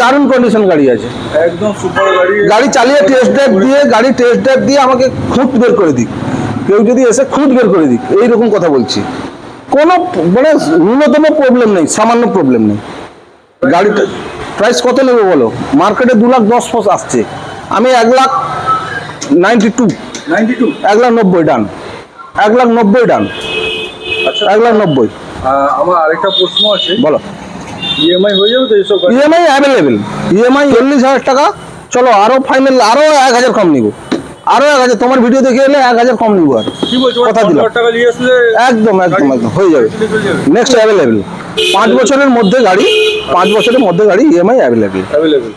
দারুণ কন্ডিশন গাড়ি আছে। একদম সুপার গাড়ি। গাড়ি চালিয়ে টেস্ট ড্রাইভ দিয়ে গাড়ি টেস্ট ড্রাইভ দিয়ে আমাকে খুঁট বের করে দিক। কেউ যদি এসে খুঁট বের করে দিক এইরকম কথা বলছি। কোনো মানে ন্যূনতম প্রবলেম নেই সামান্য প্রবলেম নেই। গাড়িটা প্রাইস কত নেবে বলো? মার্কেটে দু লাখ দশ ফস আসছে। আমি এক lakh ninety two ninety two এক লাখ নব্বই ডান। এক লাখ নব্বই ডান। আচ্ছা। এক লাখ নব্বই। আমার আরেকটা প্রশ্ন আছে। বলো। ইএমআই হয়ে যাবে তো এইসব ইএমআই অ্যাভেলেবেল ইএমআই চল্লিশ হাজার টাকা। চলো আরও ফাইনাল আরও এক হাজার কম নিব। আরও এক হাজার তোমার ভিডিও দেখে এলে এক হাজার কম নিব আর। কথা দিলাম। একদম একদম একদম হয়ে যাবে। নেক্সট অ্যাভেলেবেল পাঁচ বছরের মধ্যে গাড়ি পাঁচ বছরের মধ্যে গাড়ি ইএমআই অ্যাভেলেবেল অ্যাভেলেবেল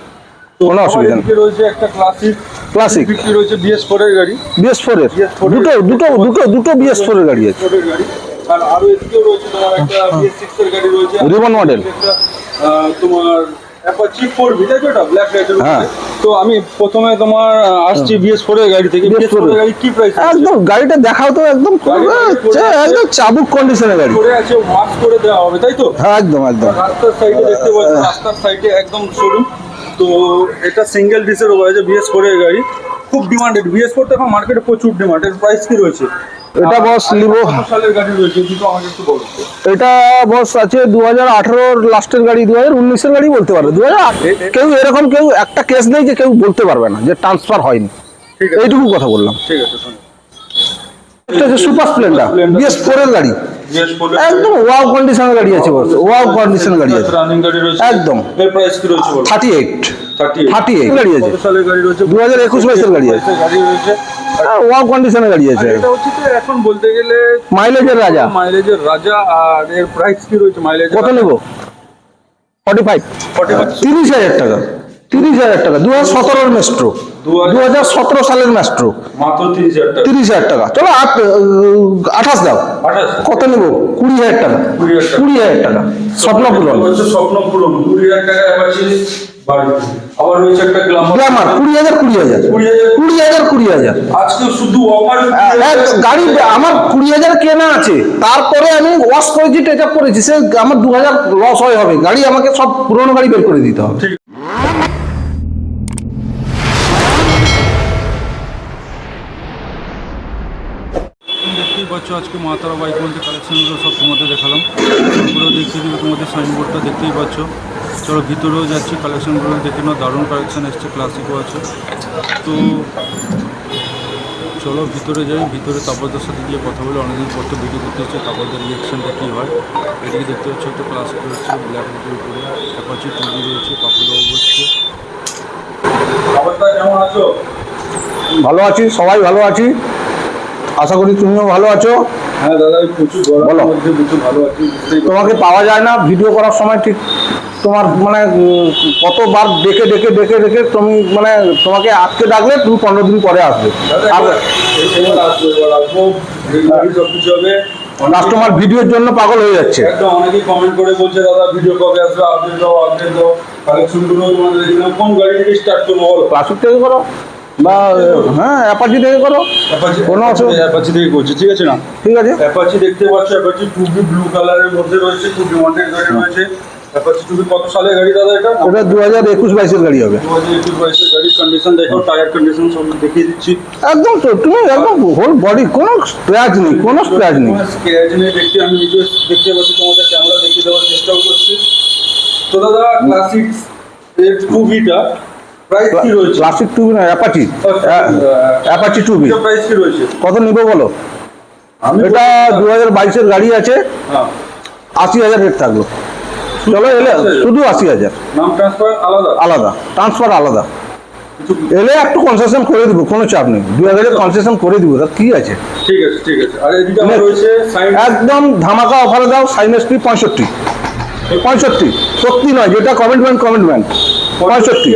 কোনো অসুবিধা নেই। রয়েছে একটা ক্লাসিক ক্লাসিক রয়েছে বিএস ফোর এর গাড়ি। বিএস ফোর এর। দুটো দুটো দুটো দুটো বিএস ফোর এর গাড়ি আছে। আর আরও এদিকেও রয়েছে তোমার একটা বিএস সিক্স এর গাড়ি রয়েছে। Ribbon model। তোমার অ্যাপাচি ফোর ব্ল্যাক লাইটের হ্যাঁ। তো আমি প্রথমে তোমার আসছি বিএস ফোর এর গাড়ি থেকে। বিএস ফোর গাড়ি কি প্রাইস একদম গাড়িটা দেখাও তো একদম আচ্ছা, একদম চাবুক কন্ডিশনের গাড়ি। করে আছে করে দেওয়া হবে তাই তো? হ্যাঁ একদম একদম। রাস্তার সাইডে দেখতে পাচ্ছি রাস্তার সাইডে একদম শোরুম তো এটা সিঙ্গেল ডিসের ওপর আছে বিএস ফোর এর গাড়ি। খুব ডিমান্ডেড বিএস ফোর তো এখন মার্কেটে প্রচুর ডিমান্ড এর প্রাইস কি রয়েছে? এটা বস বলো। এটা বস আছে দু হাজার আঠারোর লাস্টের গাড়ি দু হাজার উনিশের গাড়ি বলতে পারবে। দু হাজার কেউ এরকম কেউ একটা কেস নেই যে কেউ বলতে পারবে না যে ট্রান্সফার হয়নি। এইটুকু কথা বললাম। ঠিক আছে এটা হচ্ছে সুপার স্প্লেন্ডার Splendor। বিএস ফোরের গাড়ি। একদম ওয়াও কন্ডিশনের গাড়ি আছে বস ওয়াও কন্ডিশনের গাড়ি আছে। একদম। রয়েছে বলো? থার্টি এইট 38 38 গাড়ি আছে কত সালের গাড়ি রয়েছে? 2021 বাইশের গাড়ি আছে। গাড়ি রয়েছে। ওয়াও কন্ডিশনের গাড়ি আছে। এখন বলতে গেলে মাইলেজের রাজা। মাইলেজের রাজা আর এর প্রাইস কি রয়েছে? মাইলেজ কত নেব? ফর্টি ফাইভ 45 তিরিশ হাজার টাকা। তিরিশ হাজার টাকা। দু হাজার সতেরোর মেস্ট্রো দু হাজার সতেরো সালের মেস্ট্রো মাত্র 30000 তিরিশ হাজার টাকা। চলো আঠাশ দাও। কত নেব? কুড়ি হাজার টাকা। কুড়ি হাজার টাকা। স্বপ্ন পূরণ। স্বপ্ন পূরণ। 20000 টাকা অ্যাপাচি বাড়ি আবার রয়েছে একটা গ্ল্যামার গ্ল্যামার কুড়ি হাজার কুড়ি হাজার। কুড়ি হাজার। কুড়ি হাজার আজকে শুধু অফার গাড়ি আমার কুড়ি হাজার কেনা আছে। তারপরে আমি ওয়াশ করেছি সে আমার দু হাজার লস হয় হবে। গাড়ি আমাকে সব পুরোনো গাড়ি বের করে দিতে হবে। ঠিক। দেখতেই পাচ্ছ আজকে মা তারা বাইক বলতে কালেকশনগুলো সব তোমাদের দেখালাম। পুরো দিবে তোমাদের সাইনবোর্ডটা দেখতেই পাচ্ছ। চলো ভিতরেও যাচ্ছি কালেকশনগুলো দেখে নাও দারুণ কালেকশন এসছে ক্লাসিকও আছে। তো চলো ভিতরে যাই ভিতরে তাপরদের সাথে গিয়ে কথা বলে অনেকদিন পর তো ভিডিও করতে হচ্ছে তাপরদের রিয়াকশনটা কী হয়? এদিকে দেখতে হচ্ছে তো ক্লাসিক রয়েছে ব্ল্যাক রুটের উপরে অ্যাপাচি টিভি রয়েছে পাপুলাও আছো? ভালো আছি সবাই ভালো আছি। আশা করি তুমিও ভালো আছো। হ্যাঁ দাদা প্রচুর বলো। গরমের মধ্যে প্রচুর ভালো আছি তোমাকে পাওয়া যায় না ভিডিও করার সময় ঠিক তোমার মানে কতবার ডেকে ডেকে ডেকে ডেকে তুমি মানে তোমাকে আজকে ডাকলে তুমি পনেরো দিন পরে আসবে। কাস্টমার ভিডিওর জন্য পাগল হয়ে যাচ্ছে। অনেকেই কমেন্ট করে বলছে দাদা ভিডিও কবে আসবে? আপডেট দাও আপডেট দাও। কালেকশনগুলো তোমাদের দেখলাম কোন গাড়ি থেকে স্টার্ট করব বলো। ক্লাসিক থেকে করো। বা হ্যাঁ অ্যাপাচি থেকে করো। অ্যাপাচি কোনো অসুবিধা- অ্যাপাচি থেকে করছি ঠিক আছে না? ঠিক আছে। অ্যাপাচি দেখতে পাচ্ছ অ্যাপাচি টুবি ব্লু কালারের মধ্যে রয়েছে টু ডিমান্ডেড গাড়ি রয়েছে। অ্যাপাচি টুবি কত সালের গাড়ি দাদা এটা? ওটা দু হাজার একুশ বাইশের গাড়ি হবে। দু হাজার একুশ বাইশের গাড়ির কন্ডিশন দেখো টায়ার কন্ডিশন সব দেখিয়ে দিচ্ছি। একদম তুমি একদম হোল বডি কোনো স্ক্র্যাচ নেই কোনো স্ক্র্যাচ নেই। স্ক্র্যাচ নেই দেখতে আমি নিজে দেখতে পাচ্ছি তোমাদের ক্যামেরা দেখিয়ে দেওয়ার চেষ্টাও করছি। তো দাদা ক্লাসিক টু ভিটা প্রাইস কি রয়েছে? ক্লাসিক টুবি না অ্যাপাচি অ্যাপাচি টুবি কত নিবো বলো? এটা দু হাজার বাইশের গাড়ি আছে। হ্যাঁ। আশি হাজার রেট থাকল। চলো এলে শুধু আশি হাজার। আলাদা। আলাদা। ট্রান্সফার আলাদা। এলে একটু কনসেশন করে দিব কোনো চাপ নেই। দু হাজারের কনসেশন করে দিব তা কি আছে? ঠিক আছে ঠিক আছে। আর এদিকে আমার রয়েছে একদম ধামাকা অফারে দাও সাইন এসপি পঁয়ষট্টি। পঁয়ষট্টি। সত্যি নয় যেটা কমেন্টমেন্ট কমেন্টমেন্ট পঁয়ষট্টি।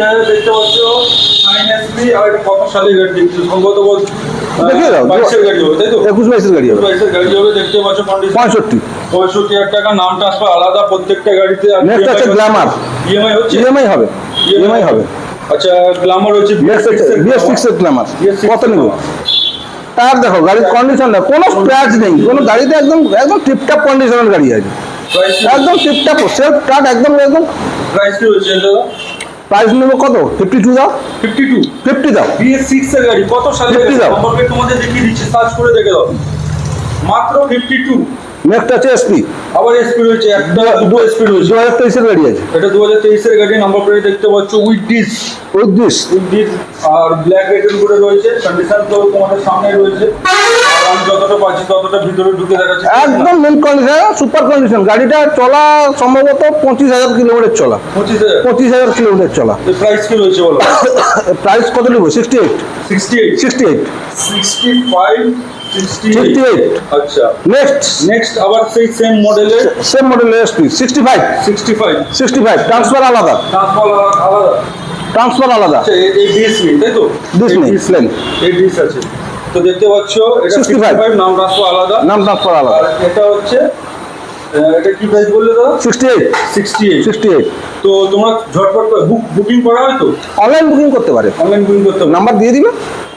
দেখিয়ে দাও। বাইশের গাড়ি তাই তো? একুশ বাইশের গাড়ি হবে। পঁয়ষট্টি। পঁয়ষট্টি হাজার টাকা নাম ট্রান্সফার আলাদা প্রত্যেকটা গাড়িতে নেক্সট আছে গ্ল্যামার ইএমআই হচ্ছে? ইএমআই হবে ইএমআই হবে। আচ্ছা গ্ল্যামার হচ্ছে বিএস সিক্স এর গ্ল্যামার BS6 কত নিব? টায়ার দেখো গাড়ির কন্ডিশন দেখো কোনো স্ক্র্যাচ নেই কোনো গাড়িতে একদম একদম টিপটাপ কন্ডিশনের গাড়ি আছে। একদম টিপটাপ সেলফ টাট একদম একদম। প্রাইস কি দাদা? প্রাইস নেব কত? ফিফটি টু দাও। ফিফটি টু ফিফটি দাও বিএস সিক্স এর গাড়ি। কত সালে 50 দাও। তোমাদের দেখিয়ে দিচ্ছি। সার্চ করে দেখে দাও। মাত্র ফিফটি টু নেক্সট আছে এসপি আবার এসপি রয়েছে একটা দুটো এসপি দু রয়েছে। হাজার তেইশের গাড়ি আছে। এটা দু হাজার তেইশের গাড়ি নাম্বার প্লেট দেখতে পাচ্ছ with disc with this with disc R black রেটের উপরে রয়েছে কন্ডিশন তো তোমাদের সামনে রয়েছে। আমি যতটা পাচ্ছি ততটা ভিতরে ঢুকে দেখাচ্ছি। একদম কন্ডিশন সুপার কন্ডিশন গাড়িটা চলা সম্ভবত পঁচিশ হাজার কিলোমিটার চলা। পঁচিশ হাজার? পঁচিশ হাজার কিলোমিটার চলা। প্রাইস কি রয়েছে বলো? প্রাইস কত নেব? Sixty eight sixty eight sixty eight sixty five আচ্ছা। নেক্সট নেক্সট আবার সেই সেম মডেলের same model SP sixty five sixty five sixty five transfer আলাদা। ট্রান্সফার আলাদা। ট্রান্সফার আলাদা। আচ্ছা এই- এই ডিস তাই তো? ডিস এই নেই, ডিস এই ডিস আছে। তো দেখতে পাচ্ছ এটা 65 সিক্সটি ফাইভ নাম ট্রান্সফার আলাদা। নাম ট্রান্সফার আলাদা। এটা হচ্ছে এটা কি প্রাইস বললে দাদা? Sixty eight sixty eight sixty eight তো তোমরা ঝটপট বুক বুকিং করা হয় তো? অনলাইন বুকিং করতে পারে। অনলাইন বুকিং করতে পারো। নাম্বার দিয়ে দিবে?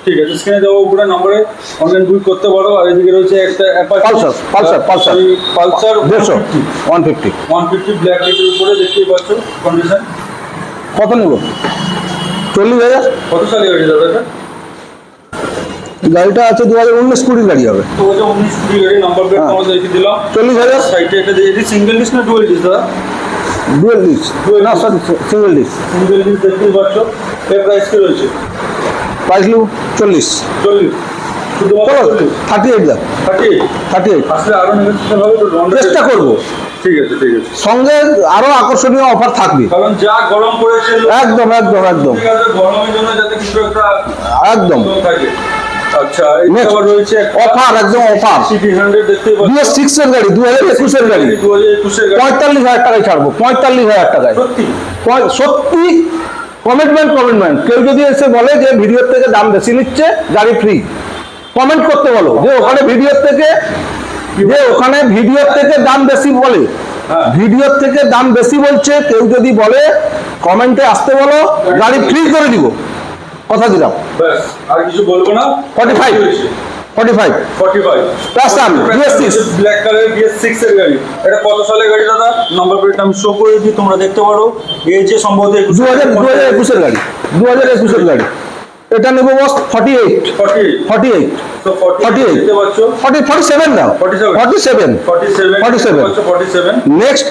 ঠিক আছে স্ক্রিনে দেওয়া উপরে নাম্বারে অনলাইন বুকিং করতে পারো। আর এদিকে রয়েছে একটা পালসার পালসার পালসার পালসার দেড়শো one fifty one fifty black রেটের উপরে দেখতেই পাচ্ছ কন্ডিশন কত নেব? চল্লিশ হাজার? কত সালে গাড়ি দাদা এটা? গাড়িটা আছে দু হাজার উনিশ কুড়ির গাড়ি হবে। উনিশ কুড়ি গাড়ি নাম্বার প্লেট। আমাদের দিলাম। চল্লিশ হাজার? সাইটে এটি সিঙ্গেল ডিস না ডুয়েল ডিস দাদা? ডুয়েল ডিস না sorry single disc single disc দেখতেই পাচ্ছ এর প্রাইস কি রয়েছে? প্রাইস নেব চল্লিশ। চল্লিশ। থার্টি এইট থার্টি এইট চেষ্টা করব। ঠিক আছে ঠিক আছে। সঙ্গে আরও আকর্ষণীয় অফার থাকবে। কারণ যা গরম পড়েছে একদম একদম একদম। গরমের জন্য যাতে কিছু একটা একদম। থাকে। আচ্ছা এটা রয়েছে Offer, একদম। সিটি এর গাড়ি টাকায় ছাড়বো পঁয়তাল্লিশ হাজার টাকায়। সত্যি? সত্যি? কমিটমেন্ট কমিটমেন্ট কেউ যদি এসে বলে যে ভিডিওর থেকে দাম বেশি নিচ্ছে গাড়ি ফ্রি কমেন্ট করতে বলো যে ওখানে ভিডিওর থেকে যে ওখানে ভিডিওর থেকে দাম বেশি বলে। হ্যাঁ। ভিডিওর থেকে দাম বেশি বলছে কেউ যদি বলে কমেন্টে আসতে বলো গাড়ি ফ্রি করে দিব। কথা দিলাম। আর কিছু বলব না? 45 forty five forty five Plus দাম, BS6 ব্ল্যাক কালারের গাড়ি। এটা কত সালের গাড়ি দাদা? নাম্বার প্লেট আমি শো করে দিই তোমরা দেখতে পারো। এই যে সম্ভবত গাড়ি। গাড়ি। এটা নেব বস তো ফর্টি 48 দেখতে পাচ্ছ? ফর্টি ফর্টি সেভেন দাও 47 forty seven forty seven 47 forty seven next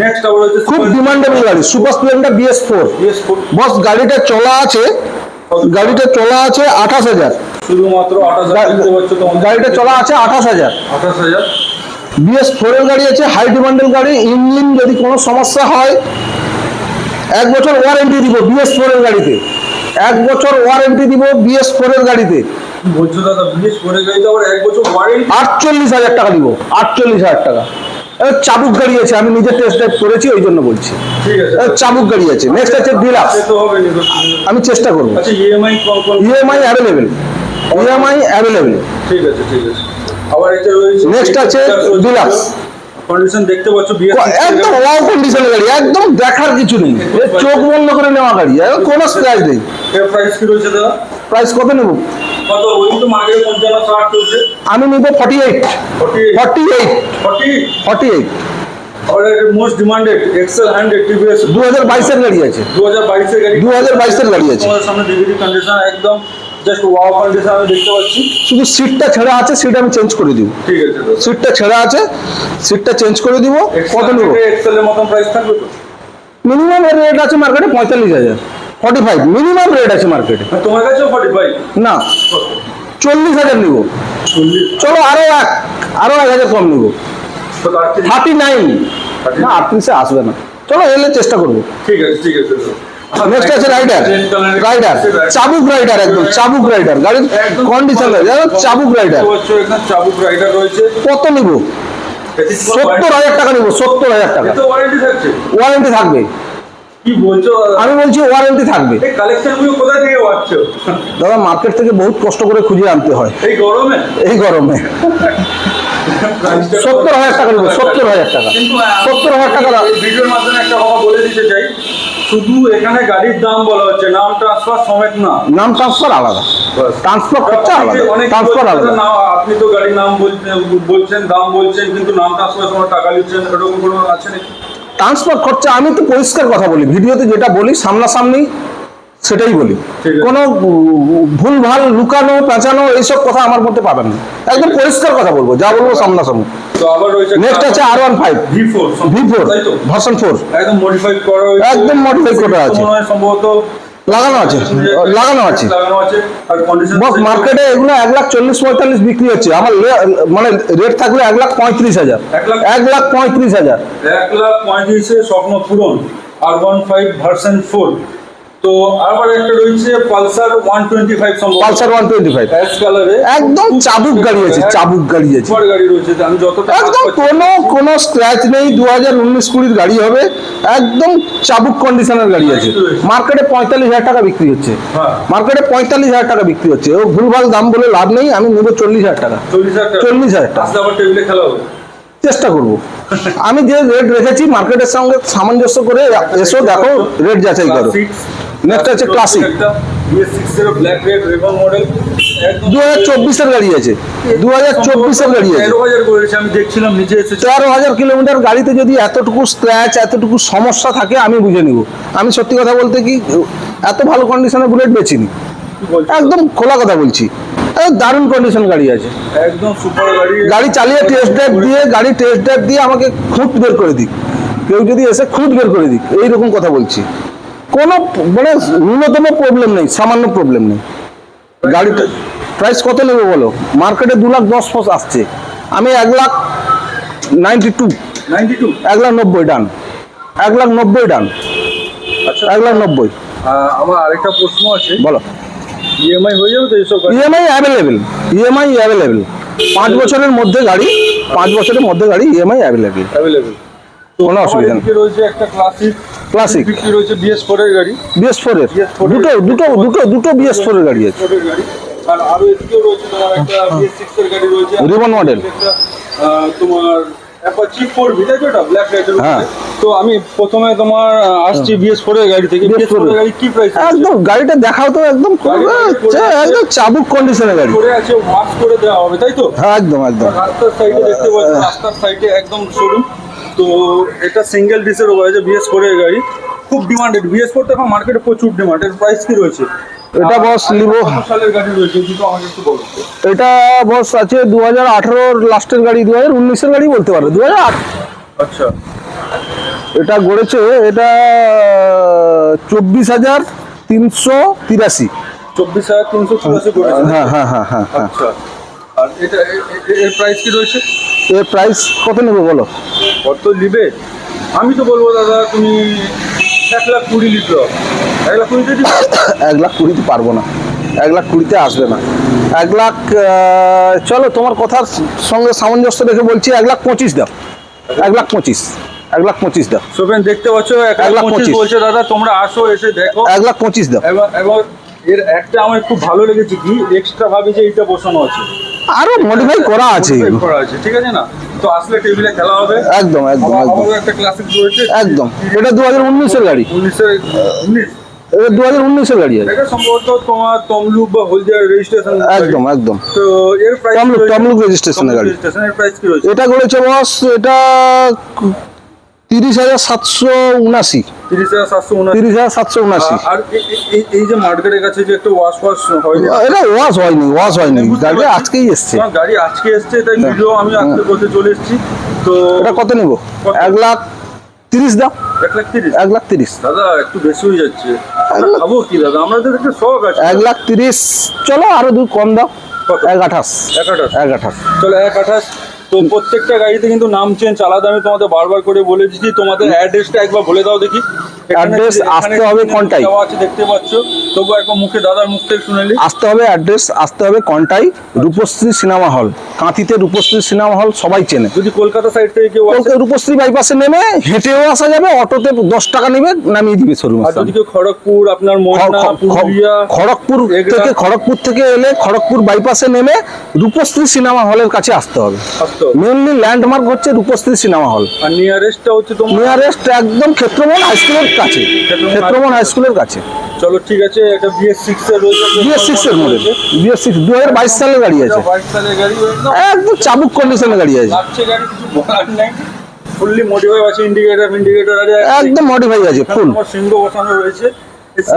next আবার হচ্ছে খুব ডিমান্ডেবল গাড়ি super Splendor BS four BS four boss গাড়িটা চলা আছে। গাড়িটা চলা আছে আঠাশ হাজার। শুধুমাত্র গাড়িটা চলা আছে আঠাশ হাজার। আঠাশ হাজার? বিএস ফোরের গাড়ি আছে হাই ডিমান্ডের গাড়ি ইঞ্জিন যদি কোনো সমস্যা হয় এক বছর ওয়ারেন্টি দিব বিএস ফোরের গাড়িতে। এক বছর ওয়ারেন্টি দিব বিএস ফোরের গাড়িতে। বলছো দাদা বিএস ফোরের গাড়িতে আবার এক বছর ওয়ারেন্টি আটচল্লিশ হাজার টাকা দিব আটচল্লিশ হাজার টাকা। চাবুক গাড়ি আছে আমি নিজে টেস্ট ড্রাইভ করেছি ওই জন্য বলছি। ঠিক আছে। এবার চাবুক গাড়ি আছে। নেক্সট আছে ডিলাক্স আমি চেষ্টা করব। আচ্ছা ইএমআই অ্যাভেলেবেল ইএমআই অ্যাভেলেবেল ঠিক আছে ঠিক আছে। আবার এটা রয়েছে নেক্সট আছে Deluxe। কন্ডিশন দেখতে পাচ্ছ একদম ওয়াও কন্ডিশনের গাড়ি একদম দেখার কিছু নেই। চোখ বন্ধ করে নেওয়া গাড়ি কোনো স্ক্র্যাচ নেই। প্রাইস কি রয়েছে দাদা? প্রাইস কত নেব? কত? ওই তো মার্কেটে পঞ্চান্ন ষাট চলছে। আমি নেব forty eight forty forty eight forty forty eight আবার এটা most demanded XL hundred TVS দু হাজার বাইশের গাড়ি আছে। দু হাজার বাইশের গাড়ি। 2022 এর গাড়ি আছে। সামনে ডিভিডি কন্ডিশন একদম জাস্ট ওয়াও কন্ডিশন আমি দেখতে পাচ্ছি। শুধু সিটটা ছেঁড়া আছে সিট আমি চেঞ্জ করে দিব। ঠিক আছে সিটটা ছেঁড়া আছে সিটটা চেঞ্জ করে দিব কত নেব? এক্সেলের মতন প্রাইস থাকবে তো? মিনিমাম রেট আছে মার্কেটে পঁয়তাল্লিশ হাজার। ফর্টি ফাইভ মিনিমাম রেট আছে মার্কেটে তোমার কাছেও ফর্টি ফাইভ না চল্লিশ হাজার নিব। চলো আরও এক আরও এক হাজার কম নিব। থার্টি নাইন না আটত্রিশে আসবে না। চলো এলে চেষ্টা করব। ঠিক আছে ঠিক আছে। নেক্সট আছে রাইডার রাইডার চাবুক রাইডার একদম চাবুক রাইডার গাড়ির কন্ডিশন চাবুক রাইডার চাবুক রাইডার রয়েছে। কত নিব? সত্তর হাজার টাকা নিব সত্তর হাজার টাকা। ওয়ারেন্টি থাকবে। আমি বলছি ওয়ারেন্টি থাকবে। দাদা মার্কেট থেকে বহুত কষ্ট করে খুঁজে আনতে হয়। এই গরমে? এই গরমে। সত্তর হাজার টাকা নেব সত্তর হাজার টাকা। সত্তর হাজার টাকা ভিডিওর মাধ্যমে একটা কথা বলে দিতে চাই। শুধু এখানে গাড়ির দাম বলা হচ্ছে নাম ট্রান্সফার সমেত না। নাম ট্রান্সফার আলাদা। ট্রান্সফার খরচা আলাদা। ট্রান্সফার আলাদা। না, আপনি তো গাড়ির নাম বলছেন দাম বলছেন কিন্তু নাম ট্রান্সফার সময় টাকা নিচ্ছেন এরকম কোনো আছে নাকি? ট্রান্সফার খরচা আমি তো পরিষ্কার কথা বলি। ভিডিওতে যেটা বলি সামনাসামনি সেটাই বলি। কোনো ভুল ভালো লুকানো পেঁচানো এইসব কথা আমার মধ্যে পাবেন না। একদম পরিষ্কার কথা বলব যা বলব সামনাসামনি। নেক্সট আছে আর one five V four V four version four একদম মডিফাইড করা একদম modified করা আছে। সম্ভবত লাগানো আছে। লাগানো আছে। লাগানো আছে। আর কন্ডিশন বস মার্কেটে এগুলো এক লাখ চল্লিশ পঁয়তাল্লিশ বিক্রি হচ্ছে। আমার মানে রেট থাকলে এক লাখ পঁয়ত্রিশ হাজার? এক লাখ পঁয়ত্রিশ হাজার। এক লাখ পঁয়ত্রিশে স্বপ্ন পূরণ। আর ওয়ান ফাইভ ভার্সন ফোর তো আবার একটা রয়েছে পালসার ওয়ান টোয়েন্টি ফাইভ সম্ভবত। Pulsar one twenty five. Ash কালারে একদম চাবুক গাড়ি আছে, চাবুক গাড়ি আছে। সুপার গাড়ি রয়েছে আমি যতটা একদম কোনো কোনো স্ক্র্যাচ নেই দু হাজার উনিশ গাড়ি হবে। একদম চাবুক কন্ডিশনের গাড়ি আছে। মার্কেটে পঁয়তাল্লিশ হাজার টাকা বিক্রি হচ্ছে। হ্যাঁ। মার্কেটে টাকা বিক্রি হচ্ছে। ও ভুলভাল দাম বলে লাভ নেই আমি নেব চল্লিশ হাজার টাকা। টাকা। টাকা। আবার টেবিলে খেলা হবে। চেষ্টা করব। আমি যে রেট রেখেছি মার্কেটের সঙ্গে সামঞ্জস্য করে এসো দেখো রেট যাচাই করো। আছে রেবন মডেল একদম দু হাজার চব্বিশের গাড়ি আছে। দু হাজার চব্বিশের গাড়ি আছে। তেরো হাজার কিলোমিটার গাড়িতে যদি এতটুকু স্ক্র্যাচ এতটুকু সমস্যা থাকে আমি বুঝে নিব। আমি সত্যি কথা বলতে কি এত ভালো কন্ডিশনের বুলেট বেচিনি। একদম খোলা কথা বলছি। দারুণ কন্ডিশন গাড়ি আছে। একদম সুপার গাড়ি। গাড়ি চালিয়ে টেস্ট ড্রাইভ দিয়ে গাড়ি টেস্ট ড্রাইভ দিয়ে আমাকে খুঁট বের করে দিক। কেউ যদি এসে খুঁট বের করে দিক এইরকম কথা বলছি। কোনো মানে ন্যূনতম প্রবলেম নেই সামান্য প্রবলেম নেই। গাড়িটা প্রাইস কত নেবে বলো? মার্কেটে দু লাখ দশ ফস আসছে। আমি এক lakh ninety two ninety two এক লাখ নব্বই ডান এক লাখ নব্বই ডান আচ্ছা। এক লাখ নব্বই। আমার আরেকটা প্রশ্ন আছে। বলো। ইএমআই হয়ে যাবে তো এইসব ইএমআই অ্যাভেলেবেল ইএমআই অ্যাভেলেবেল পাঁচ বছরের মধ্যে গাড়ি পাঁচ বছরের মধ্যে গাড়ি ইএমআই অ্যাভেলেবেল অ্যাভেলেবেল কোনো অসুবিধা নেই। রয়েছে একটা ক্লাসিক ফিফটি রয়েছে বিএস ফোর এর গাড়ি। বিএস BS4 দুটো দুটো দুটো দুটো বিএস গাড়ি আছে। গাড়ি। আর আরও এদিকেও রয়েছে তোমার একটা বিএস সিক্স এর গাড়ি রয়েছে। Ribbon model। তোমার অ্যাপাচি ফোর ভি তাই তো ব্ল্যাক লাইটের হ্যাঁ। তো আমি প্রথমে তোমার আসছি বিএস ফোর এর গাড়ি থেকে। BS4 বিএস ফোর এর গাড়ি কি প্রাইস একদম গাড়িটা দেখাও তো একদম এ, একদম চাবুক কন্ডিশনের গাড়ি। করে আছে ওয়াশ করে দেওয়া হবে তাই তো? হ্যাঁ একদম একদম। রাস্তার সাইডে দেখতে পাচ্ছি রাস্তার সাইডে একদম শোরুম তো এটা সিঙ্গেল ডিসের ওপর আছে বিএস ফোর এর গাড়ি। খুব ডিমান্ডেড বিএস ফোর তো এখন মার্কেটে প্রচুর ডিমান্ড এর প্রাইস কি রয়েছে? এটা বস নিবো। সালের গাড়ি রয়েছে? দুটো আমাকে একটু বলো। এটা বস আছে দু হাজার আঠারোর লাস্টের গাড়ি দু হাজার উনিশের গাড়ি বলতে পারো। দু হাজার আট। আচ্ছা। এটা গড়েছে এটা চব্বিশ হাজার তিনশো তিরাশি। চব্বিশ হাজার তিনশো চুরাশি হ্যাঁ হ্যাঁ হ্যাঁ হ্যাঁ। আচ্ছা। আর এটা এর প্রাইস কি রয়েছে এর প্রাইস কত নেবে বলো কত নিবে আমি তো বলব দাদা তুমি এক লাখ কুড়ি লিটার এক লাখ কুড়িতে এক লাখ কুড়িতে পারব না এক লাখ কুড়িতে আসবে না এক লাখ চলো তোমার কথার সঙ্গে সামঞ্জস্য রেখে বলছি এক লাখ পঁচিশ দাও এক লাখ পঁচিশ এক লাখ পঁচিশ দাও সোফেন দেখতে পাচ্ছ এক লাখ পঁচিশ। বলছে দাদা তোমরা আসো এসে দেখো এক লাখ পঁচিশ দাও এবার এর একটা আমার খুব ভালো লেগেছে কি এক্সট্রা ভাবে যে এইটা বসানো আছে আরও মডিফাই করা আছে। করা আছে ঠিক আছে না? তো আসলে টেবিলে খেলা হবে। একদম একদম একদম। একটা ক্লাসিক রয়েছে একদম। এটা গাড়ি। উনিশের উনিশ। এটা দু হাজার উনিশের গাড়ি আছে। সম্ভবত তোমার তমলুক বা হলদিয়ার রেজিস্ট্রেশন একদম একদম। তো এর প্রাইস তমলুক রেজিস্ট্রেশনের গাড়ি। রেজিস্ট্রেশনের প্রাইস কি রয়েছে এটা করেছে বস এটা তিরিশ হাজার সাতশো উনাশি। তিরিশ হাজার সাতশো তিরিশ হাজার সাতশো উনাশি। আর এই- যে মার্কেটের কাছে যে একটা ওয়াশ ওয়াশ হয়নি এটা ওয়াশ হয়নি ওয়াশ হয়নি। গাড়ি আজকেই এসছে। তোমার গাড়ি আজকে এসছে তাই ভিডিও আমি আজকে করতে চলে এসেছি। তো এটা কত নেব? এক লাখ তিরিশ দাও এক লাখ তিরিশ। এক লাখ তিরিশ। দাদা একটু বেশি হয়ে যাচ্ছে। খাব কি দাদা? আমাদের একটা শখ আছে। এক লাখ তিরিশ চলো আরও দু কম দাও? এক আঠাশ। এক আঠাশ। এক আঠাশ। চলো এক আঠাশ। তো প্রত্যেকটা গাড়িতে কিন্তু নাম চেঞ্জ আলাদা আমি তোমাদের বারবার করে বলে দিচ্ছি। তোমাদের অ্যাড্রেসটা একবার বলে দাও দেখি। যে- আসতে হবে যে কোনটায়? আছে দেখতে পাচ্ছ। তবু একবার মুখে দাদার মুখ থেকে শুনেলি আসতে হবে অ্যাড্রেস আসতে হবে Contai? Rupashree cinema hall. কাঁথিতে Rupashree cinema hall সবাই চেনে। যদি কলকাতা সাইড থেকে কেউ রূপশ্রী বাইপাসে নেমে হেঁটেও আসা যাবে অটোতে দশ টাকা নেবে নামিয়ে দিবে শোরুম আর যদি কেউ খড়গপুর আপনার খড়গপুর থেকে খড়গপুর থেকে এলে খড়গপুর বাইপাসে নেমে রূপশ্রী সিনেমা হলের কাছে আসতে হবে। মেনলি ল্যান্ডমার্ক হচ্ছে রূপশ্রী সিনেমা হল আর নিয়ারেস্টটা হচ্ছে তোমার? নিয়ারেস্ট একদম ক্ষেত্রমোহন হাই স্কুলের কাছে। ক্ষেত্রমোহন হাই স্কুলের কাছে। চলো ঠিক আছে একটা বিএস সিক্স এর রয়েছে বিএস সিক্স এর মডেল বিএস সিক্স দু হাজার বাইশ সালের গাড়ি আছে। হোয়াইট সালের গাড়ি একদম চাবুক কন্ডিশনের গাড়ি আছে। লাগছে গাড়ি কিছু বলার নাই। ফুললি মডিফাই আছে ইন্ডিকেটর ইন্ডিকেটর আছে। একদম মডিফাই আছে ফুল সিংহ বসানো রয়েছে।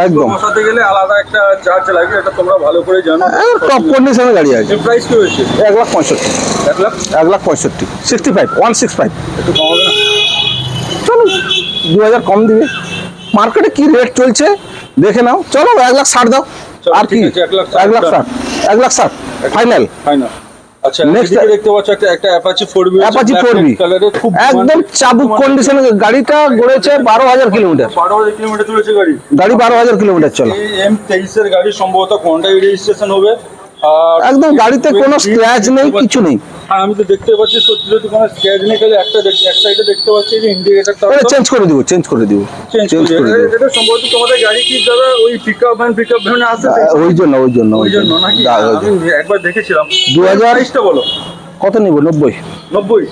একদম। বসাতে গেলে আলাদা একটা চার্জ লাগে এটা তোমরা ভালো করে জানো। টপ কন্ডিশনের গাড়ি আছে। প্রাইস কি হয়েছে? এক লাখ পঁয়ষট্টি। এক লাখ? এক লাখ পঁয়ষট্টি। Sixty five one six five একটু কমাবে না? চলো দু হাজার কম দিবে। মার্কেটে কি রেট চলছে দেখে নাও। চলো এক লাখ ষাট দাও। আর কি? এক লাখ ষাট এক লাখ ষাট। এক লাখ ষাট। ফাইনাল ফাইনাল আচ্ছা নেক্সট দেখতে পাচ্ছ একটা একটা অ্যাপাচি 4B অ্যাপাচি ফোর কালারে খুব একদম চাবুক কন্ডিশনে গাড়িটা গড়েছে বারো হাজার কিলোমিটার 12000 কিলোমিটার চলেছে গাড়ি। গাড়ি বারো হাজার কিলোমিটার চলো। এম তেইশের গাড়ি সম্ভবত কোনটা রেজিস্ট্রেশন হবে। একদম গাড়িতে কোনো স্ক্র্যাচ নেই কিছু নেই। আর আমি তো দেখতে পাচ্ছি সত্যি সত্যি কোনো স্ক্র্যাচ নেই খালি একটা দেখ- এক সাইডে দেখতে পাচ্ছি যে ইন্ডিকেটরটা এটা চেঞ্জ করে দিব চেঞ্জ করে দিব চেঞ্জ করে দিব। এটা সম্ভবত তোমাদের গাড়ি কি দাদা ওই পিকআপ ভ্যান পিকআপ ভ্যানে আসে ওই জন্য ওই জন্য ওই জন্য। নাকি? জন্য। আমি একবার দেখেছিলাম। দু হাজার- প্রাইসটা বলো। কত নিব? নব্বই। নব্বই?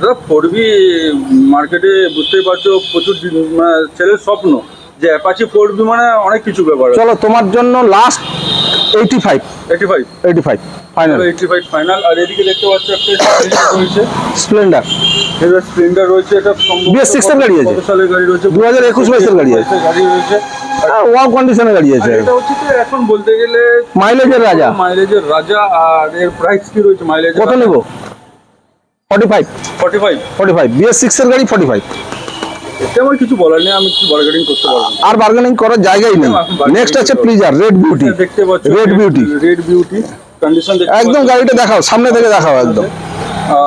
দাদা ফোরবি মার্কেটে বুঝতেই পারছ প্রচুর মানে ছেলের স্বপ্ন। যে অ্যাপাচি ফোরবি মানে অনেক কিছু ব্যাপার চলো তোমার জন্য last eighty five eighty five eighty five final eighty five final আর এদিকে দেখতে পাচ্ছ একটা রয়েছে। স্প্লেন্ডার এটা স্প্লেন্ডার রয়েছে এটা BS6 এর গাড়ি আছে? সালের গাড়ি রয়েছে? 2021 বাইশের গাড়ি আছে। গাড়ি রয়েছে। ওয়াও কন্ডিশনের গাড়ি আছে। এটা হচ্ছে তো এখন বলতে গেলে মাইলেজের রাজা। মাইলেজের রাজা আর এর প্রাইস কি রয়েছে? মাইলেজ কত নেব? Forty five forty five forty five BS six এর গাড়ি ফর্টি ফাইভ এটা আমার কিছু বলার নেই আমি কিছু বার্গেনিং করতে পারব না। আর বার্গেনিং করার জায়গাই নেই। bargaining নেক্সট আছে করতে প্লিজার রেড বিউটি দেখতে পাচ্ছ red beauty red beauty condition দেখতে একদম পাচ্ছ। গাড়িটা দেখাও সামনে থেকে দেখাও একদম।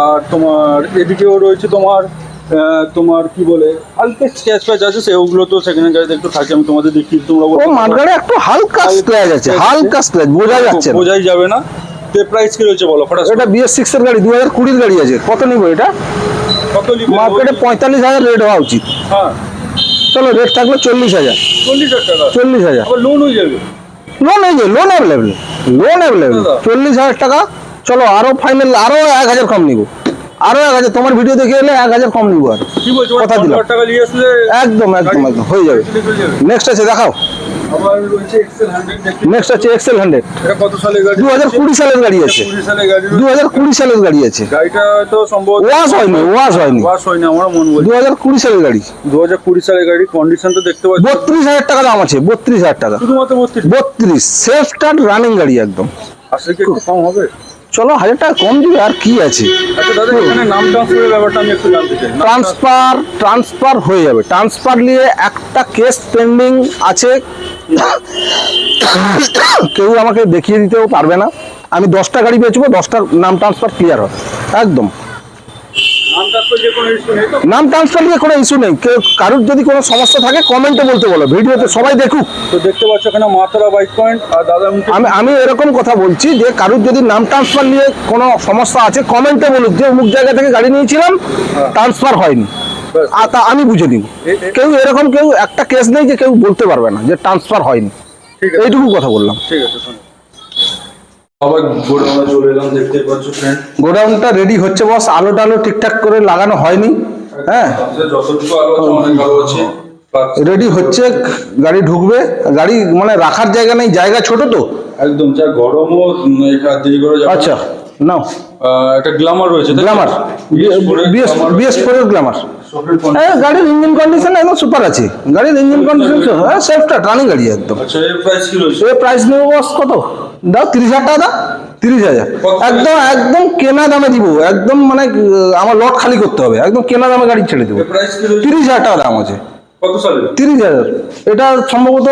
আর তোমার এদিকেও রয়েছে তোমার আহ, তোমার কি বলে হালকা স্ক্যাচ প্যাচ আছে সেগুলো তো সেকেন্ড গাড়িতে একটু থাকে আমি তোমাদের দেখি তোমরা ও বলতে পারো। মাঠগাড়ে একটু হালকা স্ক্র্যাচ আছে হালকা স্ক্র্যাচ বোঝা যাচ্ছে না। বোঝাই যাবে না। তো প্রাইস কি রয়েছে বলো ফটাস এটা বিএস সিক্স এর গাড়ি দু হাজার কুড়ির গাড়ি আছে। কত নিব এটা? মার্কেটে পঁয়তাল্লিশ হাজার রেট হওয়া উচিত। হ্যাঁ। চলো রেট থাকল চল্লিশ হাজার। চল্লিশ হাজার লোন হয়ে যাবে। লোন এই যে লোন অ্যাভেলেবেল লোন অ্যাভেলেবেল চল্লিশ হাজার টাকা চলো আরও ফাইনাল আরও এক হাজার কম নিব। আরও এক হাজার তোমার ভিডিও দেখে এলে এক হাজার কম নিবো আর। কথা দিলাম। একদম একদম একদম হয়ে হয়ে যাবে নেক্সট আছে দেখাও। আবার রয়েছে এক্সেল হান্ড্রেড দেখতে নেক্সট আছে এক্সেল হান্ড্রেড এটা কত সালের গাড়ি? দু হাজার কুড়ি সালের গাড়ি আছে। কুড়ি সালের গাড়ি দু হাজার কুড়ি সালের গাড়ি আছে। গাড়িটা তো সম্ভবত ওয়াশ হয়নি ওয়াশ হয়নি। ওয়াশ হয়নি আমার মন বলছে। দু হাজার কুড়ি সালের গাড়ি। দু হাজার কুড়ি সালের গাড়ি কন্ডিশন তো দেখতে পাচ্ছি। বত্রিশ হাজার টাকা দাম আছে বত্রিশ হাজার টাকা। শুধুমাত্র বত্রিশ। বত্রিশ সেলফ স্টার্ট রানিং গাড়ি একদম। আসলে কি একটু কম হবে? চলো হাজার টাকা কম দিবে আর কি আছে? আচ্ছা ট্রান্সফার ট্রান্সফার হয়ে যাবে। ট্রান্সফার নিয়ে একটা কেস পেন্ডিং আছে। কেউ আমাকে দেখিয়ে দিতেও পারবে না। আমি দশটা গাড়ি বেচবো দশটার নাম ট্রান্সফার ক্লিয়ার হবে। একদম। নাম ট্রান্সফার নিয়ে কোনো ইস্যু নেই। কেউ কারোর যদি কোনো সমস্যা থাকে কমেন্টে বলতে বলো। ভিডিওতে সবাই দেখুক। তো দেখতে পাচ্ছ এখানে মাতারা বাইক পয়েন্ট আর দাদা আমি আমি এরকম কথা বলছি যে কারোর যদি নাম ট্রান্সফার নিয়ে কোনো সমস্যা আছে কমেন্টে বলুক। যে অমুক জায়গা থেকে গাড়ি নিয়েছিলাম ট্রান্সফার হয়নি। ব্যাস। আর তা আমি বুঝে এ- কেউ এরকম কেউ একটা কেস নেই যে কেউ বলতে পারবে না যে ট্রান্সফার হয়নি। ঠিক আছে। এইটুকু কথা বললাম। ঠিক আছে শোনো আবার গোডাউনে চলে এলাম দেখতে পাচ্ছ ফ্রেন্ড গোডাউনটা রেডি হচ্ছে বস আলো টালো ঠিকঠাক করে লাগানো হয়নি। হ্যাঁ। রেডি হচ্ছে গাড়ি ঢুকবে। গাড়ি মানে রাখার জায়গা নেই জায়গা ছোট তো। একদম যা গরমও। আচ্ছা নাও। একটা গ্লামার রয়েছে? গ্ল্যামার বিএস বিএস ফোর হ্যাঁ গাড়ির ইঞ্জিন কন্ডিশন একদম সুপার আছে। গাড়ির ইঞ্জিন কন্ডিশন হ্যাঁ সেফটা রানিং গাড়ি একদম। আচ্ছা এর প্রাইস কি এ প্রাইস নেব বস কত? দাও তিরিশ হাজার টাকা দাও তিরিশ হাজার। একদম একদম কেনা দামে দিব একদম মানে আমার লট খালি করতে হবে একদম কেনা দামে গাড়ি ছেড়ে দেবো। তিরিশ হাজার টাকা দাম আছে। কত সালে? তিরিশ হাজার। এটা সম্ভবত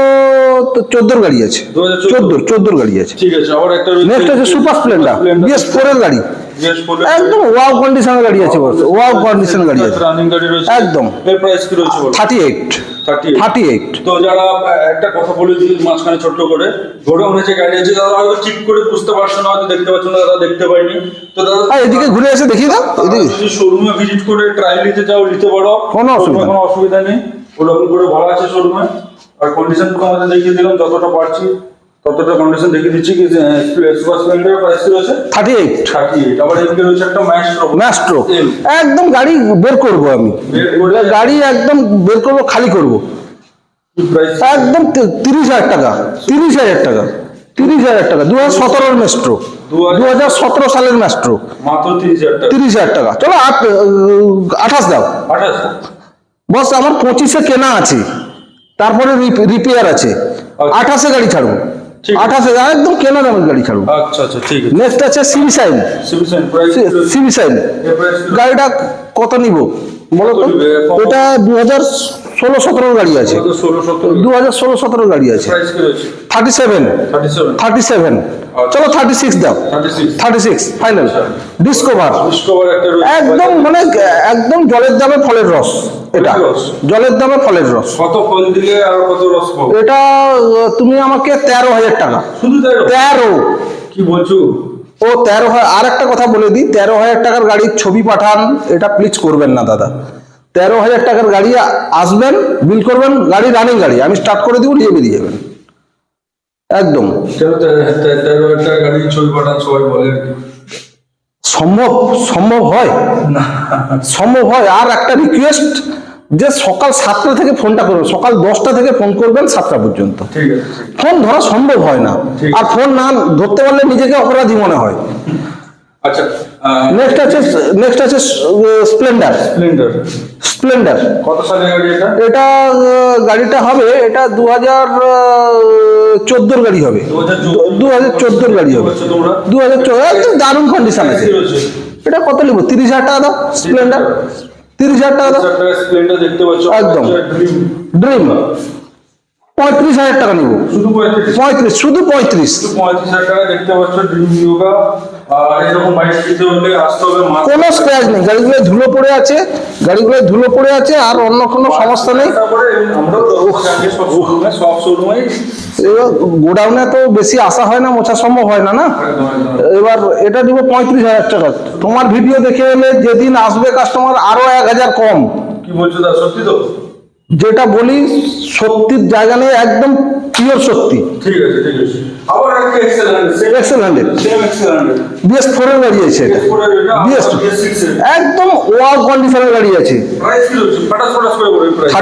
চোদ্দোর গাড়ি আছে। 2014 চোদ্দোর চোদ্দোর গাড়ি আছে। ঠিক আছে আবার একটা নেক্সট আছে সুপার স্প্লেন্ডার বিএস ফোর এর গাড়ি। একদম ওয়াও কন্ডিশনের গাড়ি আছে বস ওয়াও কন্ডিশনের গাড়ি আছে। একদম। এর প্রাইস কি রয়েছে বলো thirty eight thirty thirty eight তো যারা একটা কথা বলে দিই মাঝখানে ছোট্ট করে। গাড়ি আছে হয়তো ঠিক করে বুঝতে পারছ না হয়তো দেখতে পাচ্ছ না তারা দেখতে পাইনি তো দাদা এদিকে ঘুরে এসে এদিকে যদি শোরুমে ভিজিট করে ট্রায়াল নিতে চাও নিতে পারো। কোনো অসুবিধা কোনো অসুবিধা নেই। ওরকম করে ভরা আছে শোরুমে আর কন্ডিশন তো আমাদের দেখিয়ে দিলাম যতটা পারছি ততটা কন্ডিশন দেখিয়ে দিচ্ছি কি সুপার স্প্লেন্ডার প্রাইস কি রয়েছে থার্টি এইট থার্টি এইট আবার এদিকে রয়েছে একটা ম্যাস্ট্রো ম্যাস্ট্রো। একদম গাড়ি বের করব আমি। গাড়ি একদম বের করব খালি করব। একদম তিরিশ হাজার টাকা। তিরিশ হাজার টাকা। তিরিশ হাজার টাকা। দু হাজার সতেরোর মেস্ট্রো দু হাজার- দু হাজার সতেরো সালের মেস্ট্রো মাত্র তিরিশ হাজার টাকা। তিরিশ হাজার টাকা। চলো আট আঠাশ দাও। আঠাশ? বস আমার পঁচিশে কেনা আছে। তারপরে রিপেয়ার আছে। আঠাশে গাড়ি ছাড়বো। আঠাশে একদম কেনা দামের গাড়ি ছাড়বো। আচ্ছা আচ্ছা ঠিক আছে। নেক্সট আছে সিভিসাইন সিভিশন প্রাইস সিবি সাইন গাড়িটা কত নিব? বলো তো। ওটা এটা দু হাজার ষোলো সতেরো গাড়ি আছে। দু হাজার ষোলো সতেরো গাড়ি আছে। থার্টি সেভেন থার্টি সেভেন চলো থার্টি সিক্স দাও থার্টি সিক্স ফাইনাল ডিসকভার একদম মানে একদম জলের দামে ফলের রস। এটা। জলের দামে ফলের রস। কত ফল দিলে আর কত রস এটা তুমি আমাকে তেরো হাজার টাকা। শুধু তেরো? কি বলছো? ও তেরো হাজার আর একটা কথা বলে দিই। তেরো হাজার টাকার গাড়ির ছবি পাঠান। এটা প্লিজ করবেন না দাদা। তেরো হাজার টাকার গাড়ি আসবেন বিল করবেন গাড়ি রানিং গাড়ি আমি স্টার্ট করে দিব নিয়ে বেরিয়ে যাবেন। একদম। সম্ভব সম্ভব হয়? সম্ভব হয়। আর একটা রিকোয়েস্ট যে সকাল সাতটা থেকে ফোনটা করবেন সকাল দশটা থেকে ফোন করবেন সাতটা পর্যন্ত। ফোন ধরা সম্ভব হয় না। আর ফোন না ধরতে পারলে নিজেকে অপরাধী মনে হয়। আচ্ছা নেক্সট আছে নেক্সট আছে স্প্লেন্ডার স্প্লেন্ডার স্প্লেন্ডার কত সালের গাড়ি এটা? এটা গাড়িটা হবে এটা দু হাজার চোদ্দোর গাড়ি হবে। দু হাজার চোদ্দোর গাড়ি হবে। দু হাজার চোদ্দ দারুণ কন্ডিশন আছে। এটা কত নেব? তিরিশ হাজার টাকা দাও স্প্লেন্ডার তিরিশ হাজার। টাকা দাও। স্প্লেন্ডার দেখতে পাচ্ছ। একদম। ড্রিম ড্রিম পঁয়ত্রিশ হাজার টাকা নেব। শুধু পঁয়ত্রিশ। পঁয়ত্রিশ শুধু পঁয়ত্রিশ। পঁয়ত্রিশ হাজার টাকা দেখতে পাচ্ছ ড্রিম ইয়োগা আর কোনো স্ক্র্যাচ নেই। গাড়িগুলো ধুলো পড়ে আছে গাড়িগুলো ধুলো পড়ে আছে আর অন্য কোনো সমস্যা নেই। গোডাউনে তো বেশি আসা হয় না মোছা সম্ভব হয় না না? এবার এটা দিব পঁয়ত্রিশ হাজার টাকা। তোমার ভিডিও দেখে এলে যেদিন আসবে কাস্টমার আরও এক হাজার কম। কি বলছো দা সত্যি তো? যেটা বলি সত্যির জায়গা নেই একদম পিওর সত্যি। ঠিক আছে ঠিক আছে। আবার একটা XL XL hundred same XL hundred BS ফোরের গাড়ি আছে এটা। বিএস একদম কন্ডিশনের গাড়ি আছে। প্রাইস কি ফাটাস ফাটাস করে বলো প্রাইস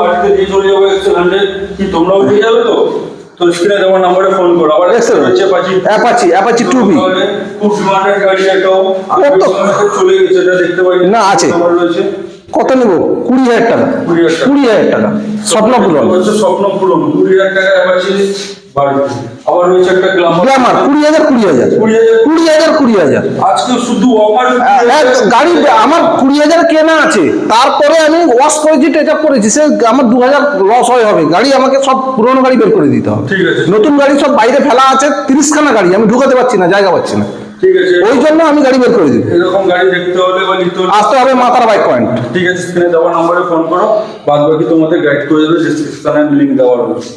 বাড়িতে দিয়ে চলে যাব এক্সেল হান্ড্রেড কি তোমরাও দিয়ে যাবে তো? তো স্ক্রিনে নাম্বারে ফোন করো। আবার এক্সেল অ্যাপাচি অ্যাপাচি খুব ডিমান্ডেড গাড়ি এটাও কত? চলে গেছে এটা দেখতে পাই। না, আছে। রয়েছে। কত নেব? কুড়ি হাজার টাকা। কুড়ি হাজার টাকা। স্বপ্ন পূরণ। স্বপ্ন পূরণ। কুড়ি হাজার টাকা আবার রয়েছে একটা গ্ল্যামার কুড়ি হাজার কুড়ি হাজার। কুড়ি হাজার। কুড়ি হাজার আজকে শুধু অফার গাড়ি আমার কুড়ি হাজার কেনা আছে। তারপরে আমি ওয়াশ করেছি টেচ আপ করেছি। সে আমার দু হাজার লস হয় হবে। গাড়ি আমাকে সব পুরোনো গাড়ি বের করে দিতে হবে। নতুন গাড়ি সব বাইরে ফেলা আছে। তিরিশখানা গাড়ি আমি ঢুকাতে পারছি না জায়গা পাচ্ছি না। ওই জন্য আমি গাড়ি বের করে দিই এরকম গাড়ি দেখতে হলে বা নিতে হলে আসতে হবে মাতার বাইক পয়েন্ট। ঠিক আছে স্ক্রিনে দেওয়া নম্বরে ফোন করো। বাদ বাকি তোমাদের গাইড করে দেবে ডিসক্রিপশনে লিঙ্ক দেওয়া রয়েছে।